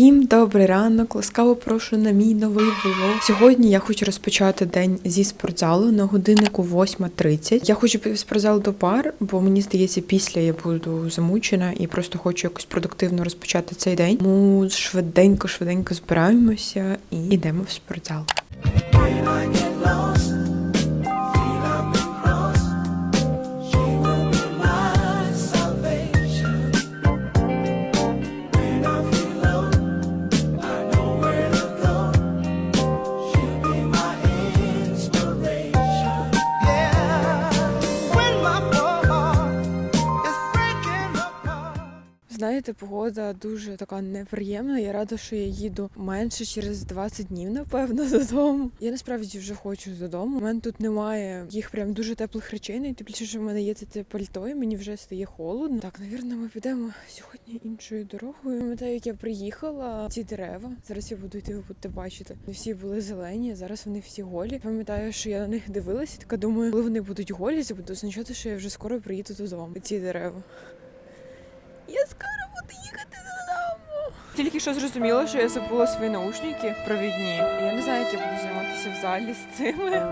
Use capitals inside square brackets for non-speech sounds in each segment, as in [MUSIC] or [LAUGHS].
Всім добрий ранок, ласкаво прошу на мій новий влог. Сьогодні я хочу розпочати день зі спортзалу на годиннику 8.30. Я хочу в спортзал до пар, бо мені здається, після я буду замучена і просто хочу якось продуктивно розпочати цей день. Тому швиденько, швиденько збираємося і йдемо в спортзал. Знаєте, погода дуже така неприємна. Я рада, що я їду менше через 20 днів, напевно, [LAUGHS] додому. Я насправді вже хочу додому. У мене тут немає їх прям дуже теплих речей. Більше, що в мене є це пальто, і мені вже стає холодно. Так, навірно, ми підемо сьогодні іншою дорогою. Пам'ятаю, як я приїхала, ці дерева. Зараз я буду йти, ви будете бачити. Вони всі були зелені, зараз вони всі голі. Пам'ятаю, що я на них дивилася, така думаю, коли вони будуть голі, це буде означати, що я вже скоро приїду додому. Ці дерева. Я скоро буду їхати додому. Тільки що зрозуміла, що я забула свої наушники провідні. Я не знаю, як я буду займатися в залі з цими.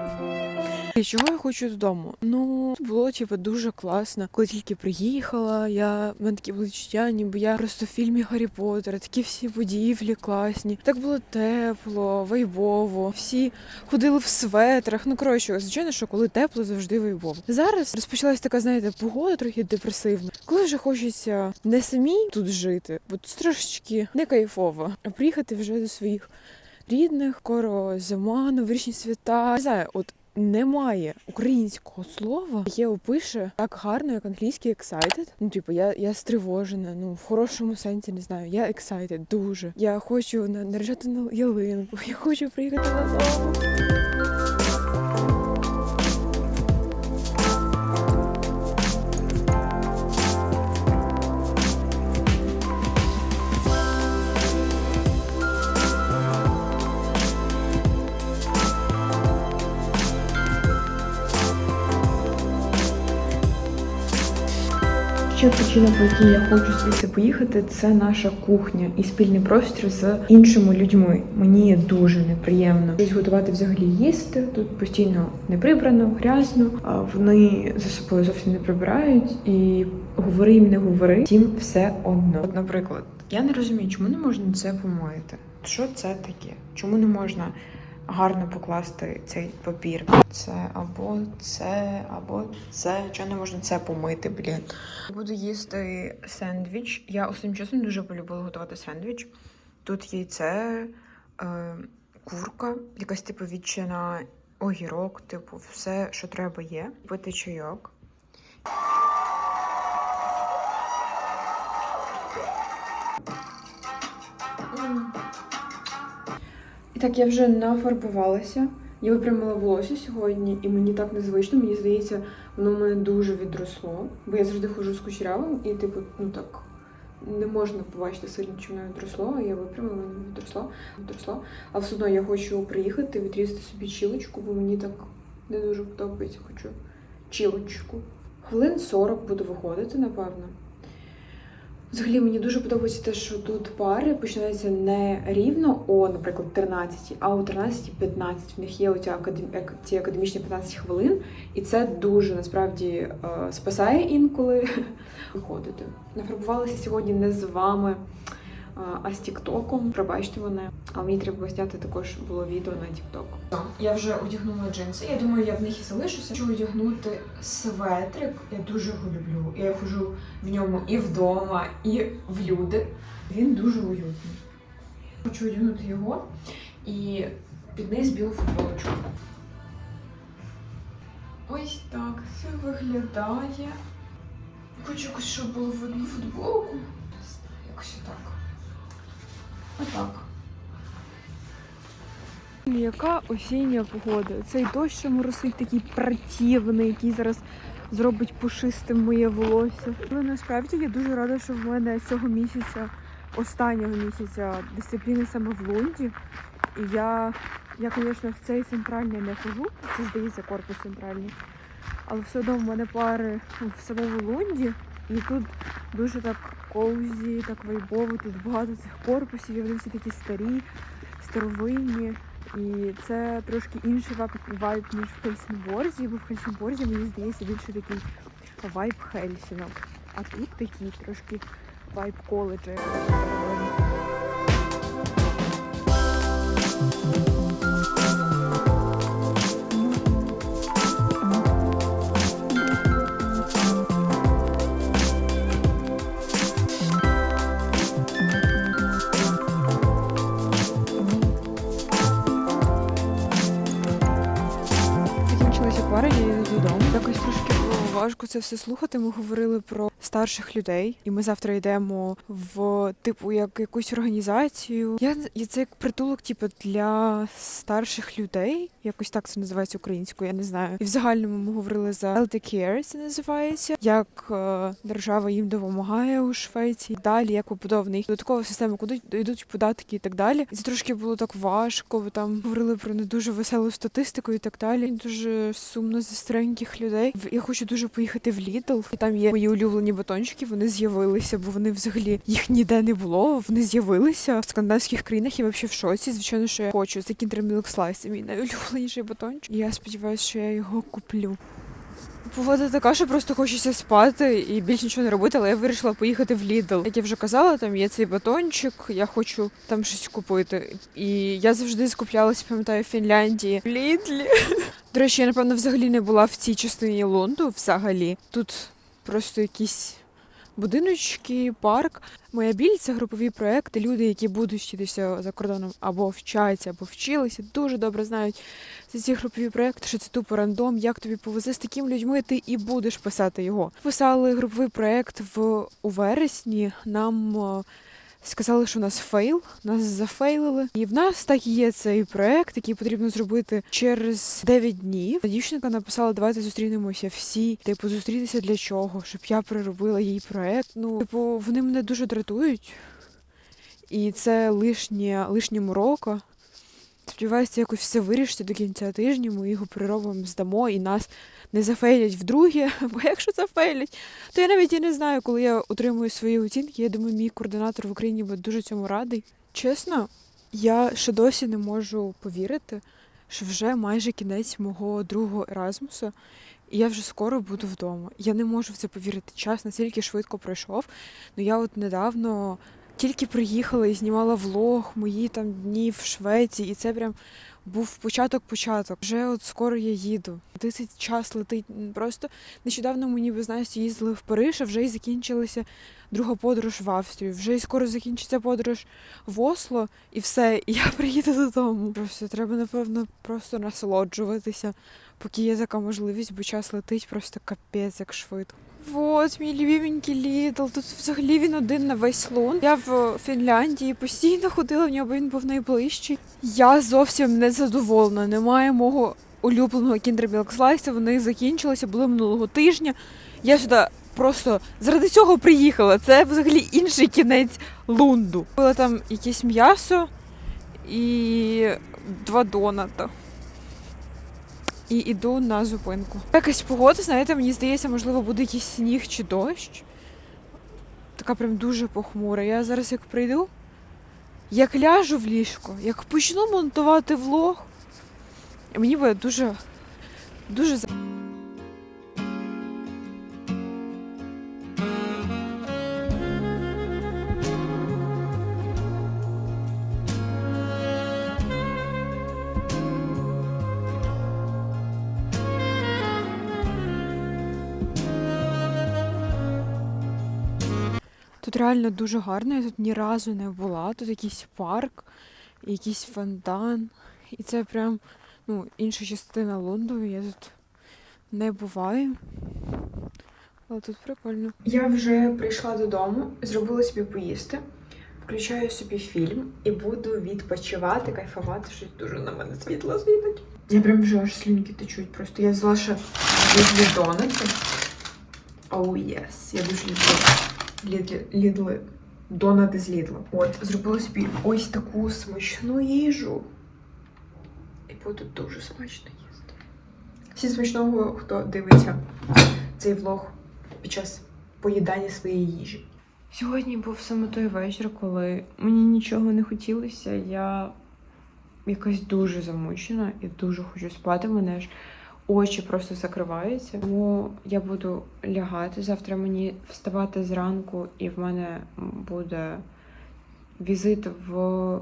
І чого я хочу додому? Ну було типу дуже класно. Коли тільки приїхала, я в мене такі були відчуття, ніби я просто в фільмі Гаррі Поттера, такі всі будівлі класні. Так було тепло, вайбово. Всі ходили в светрах. Ну коротше, звичайно, що коли тепло, завжди вайбово. Зараз розпочалась така, знаєте, погода трохи депресивна. Коли вже хочеться не самій тут жити, бо тут трошечки не кайфово, а приїхати вже до своїх рідних, скоро зима, новорічні свята. Не знаю, от. Немає українського слова, яке опише так гарно, як англійський excited. Ну, типу, я, я стривожена. Ну, в хорошому сенсі не знаю. Я excited дуже. Я хочу на- наряжати на ялинку. [LAUGHS] Я хочу приїхати додому. Ще причина, по якій я хочу звідси поїхати, це наша кухня і спільний простір з іншими людьми. Мені дуже неприємно щось готувати взагалі їсти. Тут постійно не прибрано, грязно. А вони за собою зовсім не прибирають і говори їм, не говори, всім все одно. От, наприклад, я не розумію, чому не можна це помити. Що це таке? Чому не можна гарно покласти цей папір? Це або це, або це. Чого не можна це помити, блін? Буду їсти сендвіч. Я останнім часом дуже полюбила готувати сендвіч. Тут яйце, е, курка, якась типу відчина, огірок, типу, все, що треба є. Пити чайок. І так, я вже нафарбувалася. Я випрямила волосся сьогодні, і мені так незвично. Мені здається, воно в мене дуже відросло. Бо я завжди ходжу з кучерявим, і типу, ну так не можна побачити сильно, чи воно відросло. А я випрямила, воно відросло, відросло. А все одно я хочу приїхати, відрізати собі чілочку, бо мені так не дуже подобається. Хочу чілочку. Хвилин 40 буду виходити, напевно. Взагалі мені дуже подобається те, що тут пари починаються не рівно о, наприклад, 13, а о 13-15. В них є оця ці академічні 15 хвилин, і це дуже насправді е, спасає інколи [LAUGHS] виходити. Нафарбувалася сьогодні не з вами, а з Тіктоком. Пробачте мене, але мені треба зняти також було відео на Тікток. Я вже одягнула джинси. Я думаю, я в них і залишуся. Хочу одягнути светрик. Я дуже його люблю. Я ходжу в ньому і вдома, і в люди. Він дуже уютний. Хочу одягнути його і під низ білу футболочку. Ось так це виглядає. Хочу якось, щоб було видно футболку. Не знаю, якось отак. Отак. Яка осіння погода? Цей дощ, що моросить такий противний, який зараз зробить пушистим моє волосся. Але насправді я дуже рада, що в мене цього місяця, останнього місяця, дисципліни саме в Лунді. І я, я, звісно, в цей центральний не хожу. Це здається корпус центральний. Але все одно в мене пари в самому Лунді, і тут дуже так коузі, так вайбово. Тут багато цих корпусів, і вони всі такі старі, старовинні. І це трошки інший вайб, ніж в Хельсінборзі, бо в Хельсінборзі, мені здається, більше такий вайб Хельсінок. А тут такий трошки вайб коледжа. Це все слухати. Ми говорили про старших людей, і ми завтра йдемо в типу як якусь організацію. Я і це як притулок, типу, для старших людей. Якось так це називається українською, я не знаю. І в загальному ми говорили за LT Care, це називається, як е, держава їм допомагає у Швеції. Далі як побудована їх додаткова система, куди йдуть податки і так далі. І це трошки було так важко, бо там говорили про не дуже веселу статистику і так далі. Дуже сумно за стареньких людей. Я хочу дуже поїхати в Лідл. І там є мої улюблені батончики. Вони з'явилися, бо вони взагалі їх ніде не було. Вони з'явилися в скандинавських країнах. Я взагалі в шоці. Звичайно, що я хочу. Kinder Milk Slice, мій найулюбленіший батончик. І я сподіваюся, що я його куплю. Погода така, що просто хочеться спати і більше нічого не робити, але я вирішила поїхати в Lidl. Як я вже казала, там є цей батончик, я хочу там щось купити. І я завжди скуплялася, пам'ятаю, в Фінляндії. В Лідлі. До речі, я напевно взагалі не була в цій частині Лонду взагалі. Тут просто якісь будиночки, парк. Моя біль це групові проекти. Люди, які будуть вчитися за кордоном або вчаться, або вчилися, дуже добре знають за ці групові проекти, що це тупо рандом. Як тобі повезе з такими людьми, ти і будеш писати його. Писали груповий проект в у вересні. Нам е, сказали, що у нас фейл, нас зафейлили. І в нас так є цей проект, який потрібно зробити через 9 днів. Дівчинка написала: давайте зустрінемося всі. Типу, зустрітися для чого? Щоб я переробила їй проект. Ну, типу, вони мене дуже дратують. І це лишнє, лишнє морока. Сподіваюся, якось все вирішиться до кінця тижня. Ми його переробимо, здамо і нас не зафейлять вдруге. [LAUGHS] Бо якщо зафейлять, то я навіть і не знаю, коли я отримую свої оцінки. Я думаю, мій координатор в Україні буде дуже цьому радий. Чесно, я ще досі не можу повірити, що вже майже кінець мого другого Еразмуса, і я вже скоро буду вдома. Я не можу в це повірити. Час настільки швидко пройшов. Ну я от недавно тільки приїхала і знімала влог мої там дні в Швеції, і це прям був початок-початок. Вже от скоро я їду. Де цей час летить. Просто нещодавно ми ніби знаєш, їздили в Париж, а вже й закінчилася друга подорож в Австрію. Вже й скоро закінчиться подорож в Осло, і все, і я приїду додому. Просто треба, напевно, просто насолоджуватися, поки є така можливість, бо час летить просто капець як швидко. Вот, мій любименький Лідл. Тут взагалі він один на весь лун. Я в Фінляндії постійно ходила в нього, бо він був найближчий. Я зовсім не задоволена. Немає мого улюбленого Kinder Milk Slice. Вони закінчилися, були минулого тижня. Я сюди просто заради цього приїхала. Це взагалі інший кінець лунду. Було там якесь м'ясо і два доната. І іду на зупинку. Якась погода, знаєте, мені здається, можливо, буде якийсь сніг чи дощ. Така прям дуже похмура. Я зараз як прийду, як ляжу в ліжко, як почну монтувати влог, мені буде дуже, дуже Тут реально дуже гарно, я тут ні разу не була. Тут якийсь парк, якийсь фонтан. І це прям ну, інша частина Лондону. Я тут не буваю. Але тут прикольно. Я вже прийшла додому, зробила собі поїсти, включаю собі фільм і буду відпочивати, кайфувати, що дуже на мене світло світить. Я прям вже аж слюнки течуть. Просто я взяла ще люблю донати. Оу, єс, я дуже люблю Лідлі, Лідли, донати з Лідла. От, зробила собі ось таку смачну їжу. І буду дуже смачно їсти. Всі смачного, хто дивиться цей влог під час поїдання своєї їжі. Сьогодні був саме той вечір, коли мені нічого не хотілося. Я якась дуже замучена і дуже хочу спати. Мене ж очі просто закриваються. Тому я буду лягати. Завтра мені вставати зранку, і в мене буде візит в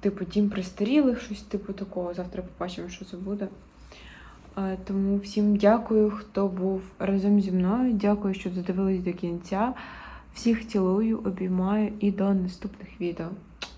типу дім престарілих, щось типу такого. Завтра побачимо, що це буде. Тому всім дякую, хто був разом зі мною. Дякую, що додивились до кінця. Всіх цілую, обіймаю і до наступних відео.